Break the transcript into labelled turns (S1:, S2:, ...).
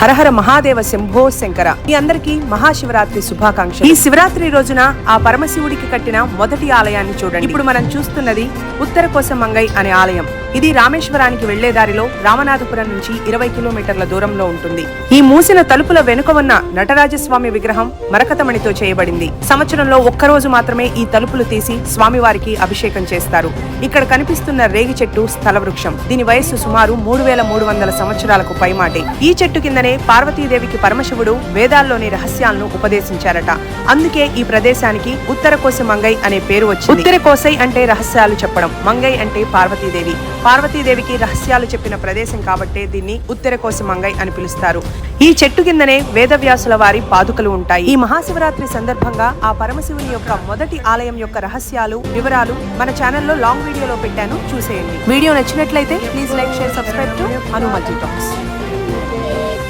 S1: హరహర మహాదేవ శంభో శంకర. మీ అందరికీ మహాశివరాత్రి శుభాకాంక్ష ఈ శివరాత్రి రోజున ఆ పరమశివుడికి కట్టిన మొదటి ఆలయాన్ని చూడండి. ఇప్పుడు మనం చూస్తున్నది ఉత్తర కోసమంగై అనే ఆలయం. ఇది రామేశ్వరానికి వెళ్ళే దారిలో రామనాథపురం నుంచి ఇరవై కిలోమీటర్ల దూరంలో ఉంటుంది. ఈ మూసిన తలుపుల వెనుక ఉన్న నటరాజస్వామి విగ్రహం మరకతమణితో చేయబడింది. సంవత్సరంలో ఒక్కరోజు మాత్రమే ఈ తలుపులు తీసి స్వామివారికి అభిషేకం చేస్తారు. ఇక్కడ కనిపిస్తున్న రేగి చెట్టు స్థల వృక్షం. దీని వయస్సు సుమారు మూడు వేల మూడు వందల సంవత్సరాలకు పైమాటే. ఈ చెట్టు కిందనే పార్వతీదేవికి పరమశివుడు వేదాల్లోని రహస్యాలను ఉపదేశించారట. అందుకే ఈ ప్రదేశానికి ఉత్తర కోస మంగై అనే పేరు వచ్చింది. ఉత్తర కోసై అంటే రహస్యాలు చెప్పడం. మంగై అంటే పార్వతీదేవి. పార్వతీదేవికి రహస్యాలు చెప్పిన ప్రదేశం కాబట్టే దీన్ని ఉత్తరకోశ మంగై అని పిలుస్తారు. ఈ చెట్టు కిందనే వేదవ్యాసుల వారి పాదుకలు ఉంటాయి. ఈ మహాశివరాత్రి సందర్భంగా ఆ పరమశివుని యొక్క మొదటి ఆలయం యొక్క రహస్యాలు వివరాలు మన ఛానల్లో లాంగ్ వీడియోలో పెట్టాను. చూసేయండి. వీడియో నచ్చినట్లయితే please like share subscribe to Anu multi talks.